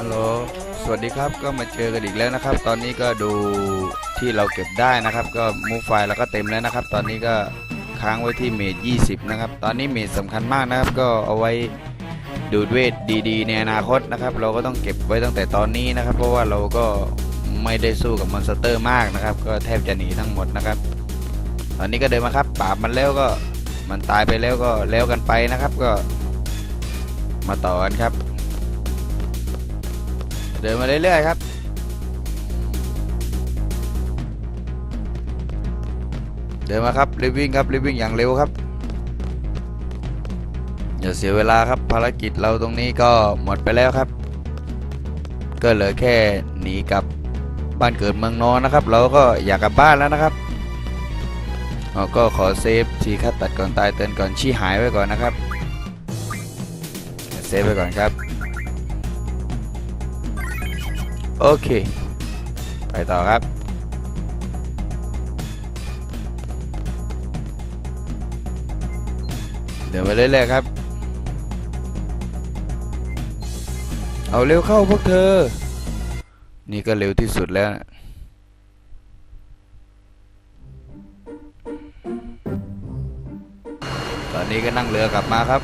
ฮัลโหล สวัสดีครับก็มาเจอกันอีกแล้วนะครับ ตอนนี้ก็ดูที่เราเก็บได้นะครับ ก็มูฟไฟล์แล้วก็เต็มแล้วนะครับ ตอนนี้ก็ค้างไว้ที่เมจ20 นะครับ ตอนนี้เมจสำคัญมากนะครับ ก็เอาไว้ดูดเวทดีๆ ในอนาคตนะครับ เราก็ต้องเก็บไว้ตั้งแต่ตอนนี้นะครับ เพราะว่าเราก็ไม่ได้สู้กับมอนสเตอร์มากนะครับ ก็แทบจะหนีทั้งหมดนะครับ ตอนนี้ก็เดินมาครับปราบมันแล้วก็มันตายไปแล้วก็แล้วกันไปนะครับ ก็มาต่อกันครับ เดินมาเรื่อยๆครับ เดินมาครับรีบวิ่งครับรีบวิ่งอย่างเร็วครับอย่าเสียเวลาครับภารกิจเราตรงนี้ก็หมดไปแล้วครับ ก็เหลือแค่หนีกลับบ้านเกิดเมืองนอนนะครับ เราก็อยากกลับบ้านแล้วนะครับเราก็ขอเซฟทีคัดตัดก่อนตายเตือนก่อนชี้หายไว้ก่อนนะครับเซฟไว้ก่อนครับ โอเค ไปต่อครับ เดี๋ยวไปเรื่อยๆครับ เอาเร็วเข้าพวกเธอ นี่ก็เร็วที่สุดแล้วนะตอนนี้ก็นั่งเรือกลับมาครับ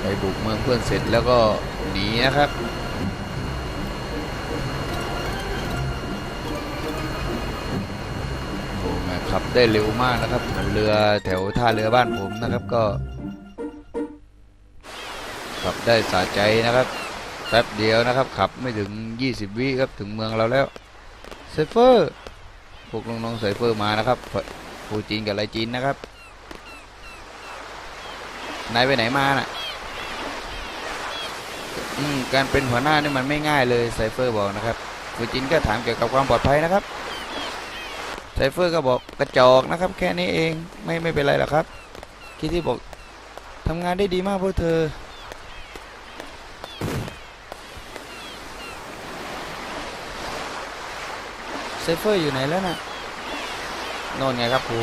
ไปบุกเมืองเพื่อนเสร็จแล้วก็ หนีนะครับโอ้ม่ขับได้เร็วมากนะครับเรือแถวท่าเรือบ้านผมนะครับก็ ขับได้สะใจนะครับแป๊บเดียวนะครับ ขับไม่ถึง 20 วิครับถึงเมืองเราแล้วไซเฟอร์พวกน้องๆไซเฟอร์มานะครับฟูจีนกับไรจีนนะครับนายไปไหนมาน่ะ การเป็นหัวหน้านี่มันไม่ง่ายเลยไซเฟอร์บอกนะครับฟูจินก็ถามเกี่ยวกับความปลอดภัยนะครับไซเฟอร์ก็บอกกระจอกนะครับ แค่นี้เองไม่ไม่เป็นไรหรอกครับ คิดที่บอกทำงานได้ดีมากพวกเธอ ไซเฟอร์อยู่ไหนแล้วน่ะโน่นไงครับครู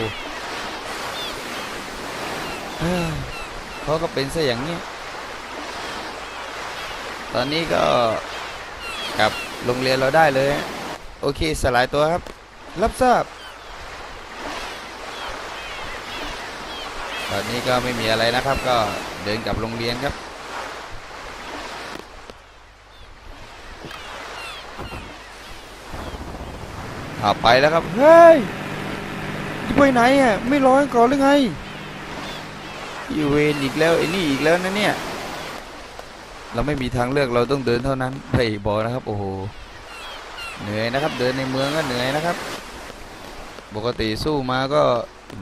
เขาก็เป็นซะอย่างนี้ ตอนนี้ก็กลับโรงเรียนเราได้เลย โอเคสลายตัวครับ รับทราบ ตอนนี้ก็ไม่มีอะไรนะครับ ก็เดินกลับโรงเรียนครับ เอาไปแล้วครับ เฮ้ยไปไหนอะไม่รอให้ก่อนหรือไง อยู่เวรอีกแล้วไอ้นี่อีกแล้วนะเนี่ย เราไม่มีทางเลือกเราต้องเดินเท่านั้นพระเอกบอกนะครับ โอ้โหเหนื่อยนะครับ เดินในเมืองก็เหนื่อยนะครับ ปกติสู้มาก็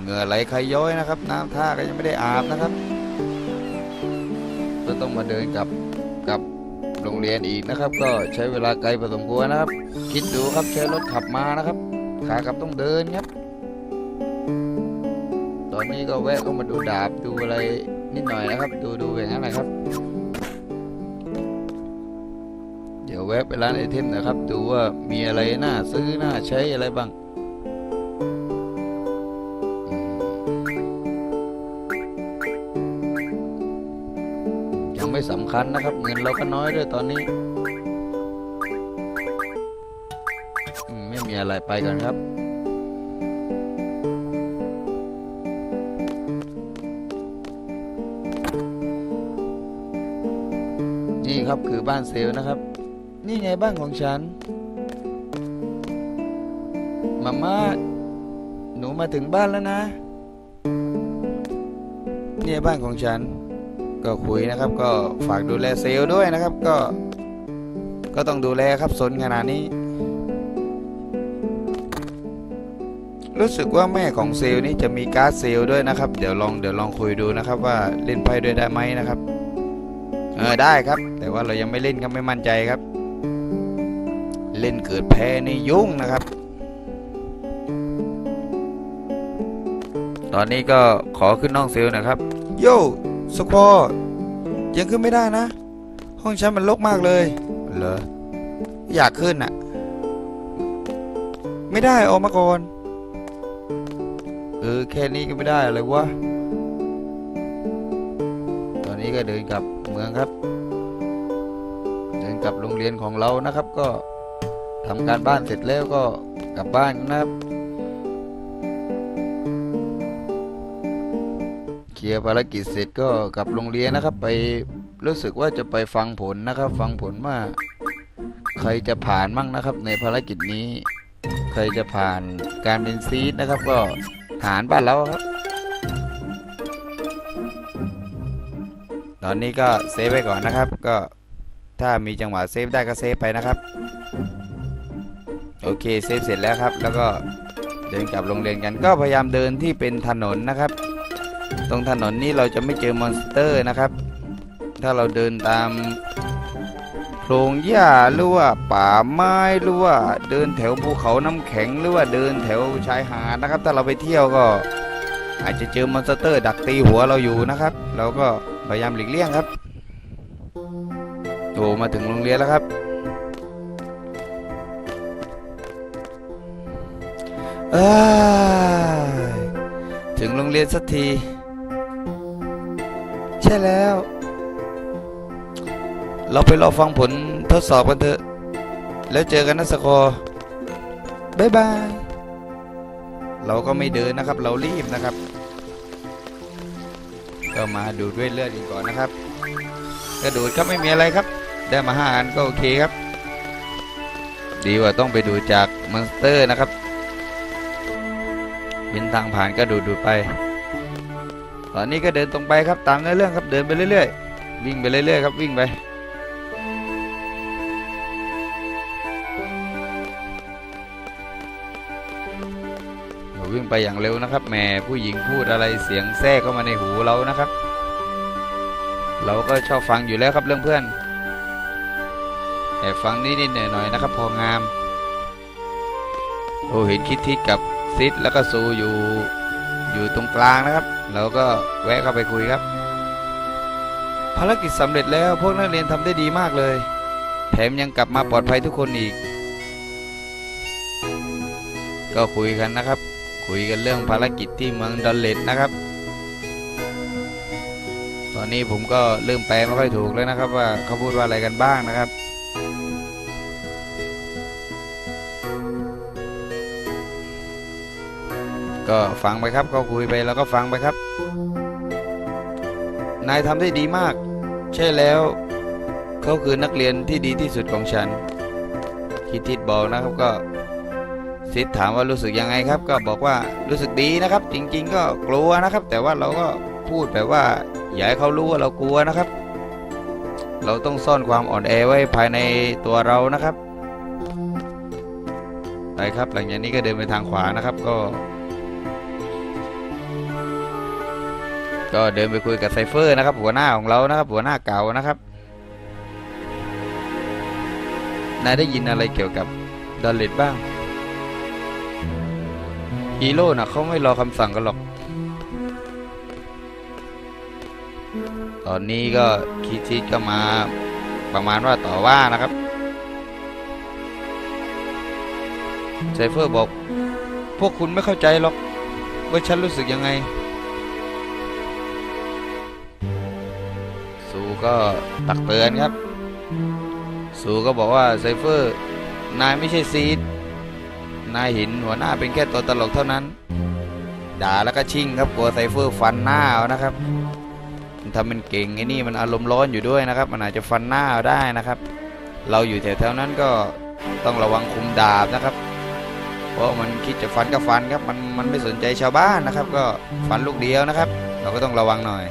เหงื่อไหลใครย้อยนะครับ น้ำท่าก็ยังไม่ได้อาบนะครับ ก็ต้องมาเดินกลับกลับโรงเรียนอีกนะครับ ก็ใช้เวลาไกลพอสมควรนะครับ คิดดูครับใช้รถขับมานะครับขากลับต้องเดินครับ ตอนนี้ก็แวะก็มาดูดาบดูอะไรนิดหน่อยนะครับ ดูดูอย่างนั้นนะครับ แวะไปร้านไอเทมนะครับ ดูว่ามีอะไรน่าซื้อน่าใช้อะไรบ้างยังไม่สำคัญนะครับ เงินเราก็น้อยด้วยตอนนี้ ไม่มีอะไรไปกันครับนี่ครับคือบ้านเซลนะครับ นี่ไงบ้านของฉันมาม่าหนูมาถึงบ้านแล้วนะเนี่ยบ้านของฉัน ก็คุยนะครับ ก็ฝากดูแลเซลล์ด้วยนะครับ ก็ ก็ต้องดูแลครับสนขนาดนี้ รู้สึกว่าแม่ของเซลล์นี้จะมีการ์ดเซลล์ด้วยนะครับ เดี๋ยวลองเดี๋ยวลองคุยดูนะครับว่าเล่นไพ่ด้วยได้ไหมนะครับ เออได้ครับ แต่ว่าเรายังไม่เล่นครับไม่มั่นใจครับ เล่นเกิดแพ้นี่ยุ่งนะครับ ตอนนี้ก็ขอขึ้นน้องเซลล์นะครับ โย่สควอยังขึ้นไม่ได้นะ ห้องฉันมันรกมากเลยเหรออยากขึ้นอะไม่ได้ออกมาก่อน เออแค่นี้ก็ไม่ได้อะไรวะตอนนี้ก็เดินกลับเมืองครับกับโรงเรียนของเรานะครับก็ ทำการบ้านเสร็จแล้วก็กลับบ้านนะครับเคลียร์ภารกิจเสร็จก็กลับโรงเรียนนะครับ ไปรู้สึกว่าจะไปฟังผลนะครับ ฟังผลว่าใครจะผ่านมั่งนะครับ ในภารกิจนี้ ใครจะผ่านการเป็นซีดนะครับ ก็ฐานบ้านเราครับ ตอนนี้ก็เซฟไว้ก่อนนะครับ ก็ถ้ามีจังหวะเซฟได้ก็เซฟไปนะครับ โอเคเซฟเสร็จแล้วครับ แล้วก็เดินกลับโรงเรียนกัน ก็พยายามเดินที่เป็นถนนนะครับ ตรงถนนนี้เราจะไม่เจอมอนสเตอร์นะครับ ถ้าเราเดินตามโพรงหญ้าหรือว่าป่าไม้หรือว่าเดินแถวภูเขาน้ำแข็งหรือว่าเดินแถวชายหาดนะครับ ถ้าเราไปเที่ยวก็ อาจจะเจอมอนสเตอร์ดักตีหัวเราอยู่นะครับ เราก็พยายามหลีกเลี่ยงครับโอ้มาถึงโรงเรียนแล้วครับ เอ้ยถึงโรงเรียนสักที ใช่แล้ว เราไปรอฟังผลทดสอบกันเถอะ แล้วเจอกันนะสกอร์บายบาย เราก็ไม่เดินนะครับ เรารีบนะครับ ก็มาดูด้วยเลือดกันก่อนนะครับ กระดูดครับไม่มีอะไรครับ ได้มาห้าอันก็โอเคครับ ดีกว่าต้องไปดูจากมอนสเตอร์นะครับ เป็นทางผ่านก็ดูดดูไป ตอนนี้ก็เดินตรงไปครับตามเนื้อเรื่องครับเดินไปเรื่อยๆ วิ่งไปเรื่อยๆครับวิ่งไป วิ่งไปอย่างเร็วนะครับแหม่ผู้หญิงพูดอะไรเสียงแทรกเข้ามาในหูเรานะครับ เราก็ชอบฟังอยู่แล้วครับเรื่องเพื่อนแต่ฟังนิดๆหน่อยๆนะครับ พองาม โอ้เห็นคิดทิศกับ ซิดแล้วก็ซูอยู่อยู่ตรงกลางนะครับ เราก็แวะเข้าไปคุยครับ ภารกิจสำเร็จแล้วพวกนักเรียนทำได้ดีมากเลย แถมยังกลับมาปลอดภัยทุกคนอีก ก็คุยกันนะครับ คุยกันเรื่องภารกิจที่เมืองดอลเลตนะครับ ตอนนี้ผมก็เริ่มแปลไม่ค่อยถูกแล้วนะครับ ว่าเขาพูดว่าอะไรกันบ้างนะครับ ก็ฟังไปครับเขาคุยไปแล้วก็ฟังไปครับ นายทำได้ดีมาก ใช่แล้ว เขาคือนักเรียนที่ดีที่สุดของฉัน คิดทิดบอกนะครับก็ซิดถามว่ารู้สึกยังไงครับ ก็บอกว่ารู้สึกดีนะครับ จริง ๆ ก็กลัวนะครับ แต่ว่าเราก็พูดแบบว่าอย่าให้เขารู้ว่าเรากลัวนะครับ เราต้องซ่อนความอ่อนแอไว้ภายในตัวเรานะครับไปครับ หลังจากนี้ก็เดินไปทางขวานะครับก็ ก็เดินไปคุยกับไซเฟอร์นะครับ หัวหน้าของเรานะครับหัวหน้าเก่านะครับนายได้ยินอะไรเกี่ยวกับดอลเลตบ้างฮีโร่นะเขาไม่รอคำสั่งกันหรอก ตอนนี้ก็คิดทิดก็มาประมาณว่าต่อว่านะครับไซเฟอร์บอก พวกคุณไม่เข้าใจหรอกว่าฉันรู้สึกยังไง ก็ตักเตือนครับ สูก็บอกว่าไซเฟอร์ นายไม่ใช่ซีด นายห็นหัวหน้าเป็นแค่ตัวตลกเท่านั้น ด่าแล้วก็ชิ่งครับกลัวไซเฟอร์ฟันหน้าเอานะครับมันทำเป็นเก่งไอ้นี่มันอารมณ์ร้อนอยู่ด้วยนะครับ มันอาจจะฟันหน้าเอาได้นะครับ เราอยู่แถวๆนั้นก็ต้องระวังคุมดาบนะครับ เพราะมันคิดจะฟันก็ฟันครับ มันมันไม่สนใจชาวบ้านนะครับ ก็ฟันลูกเดียวนะครับ เราก็ต้องระวังหน่อย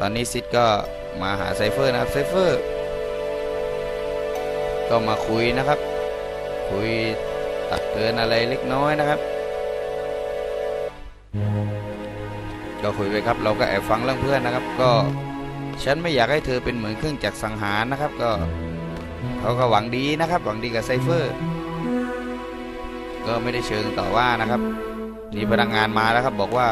ตอนนี้ซิดก็มาหาไซเฟอร์นะครับไซเฟอร์ก็มาคุยนะครับ คุยตักเตือนอะไรเล็กน้อยนะครับก็คุยไปครับ เราก็แอบฟังเรื่องเพื่อนนะครับ ก็ฉันไม่อยากให้เธอเป็นเหมือนเครื่องจักรสังหารนะครับ ก็เขาก็หวังดีนะครับ หวังดีกับไซเฟอร์ ก็ไม่ได้เชิงต่อว่านะครับนี่พนักงานมาแล้วครับบอกว่า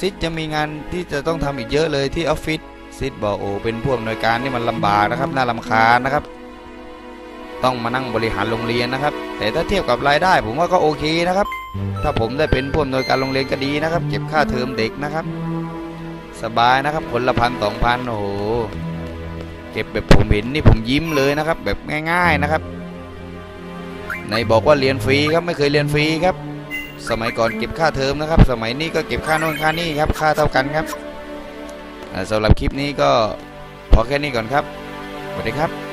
ซิดจะมีงานที่จะต้องทำอีกเยอะเลยที่ออฟฟิศซิดบอกโอ้เป็นผู้อำนวยการนี่มันลำบากนะครับน่าลำคาญนะครับ ต้องมานั่งบริหารโรงเรียนนะครับ แต่ถ้าเทียบกับรายได้ ผมว่าก็โอเคนะครับ ถ้าผมได้เป็นผู้อำนวยการโรงเรียนก็ดีนะครับ เก็บค่าเทอมเด็กนะครับ สบายนะครับคนละพันสองพันโอ้โหเก็บแบบผมเห็นนี่ผมยิ้มเลยนะครับ แบบง่าย ๆนะครับ ในบอกว่าเรียนฟรีครับไม่เคยเรียนฟรีครับ สมัยก่อนเก็บค่าเทอมนะครับ สมัยนี้ก็เก็บค่าโน่นค่านี่ครับ ค่าเท่ากันครับสำหรับคลิปนี้ก็พอแค่นี้ก่อนครับสวัสดีครับ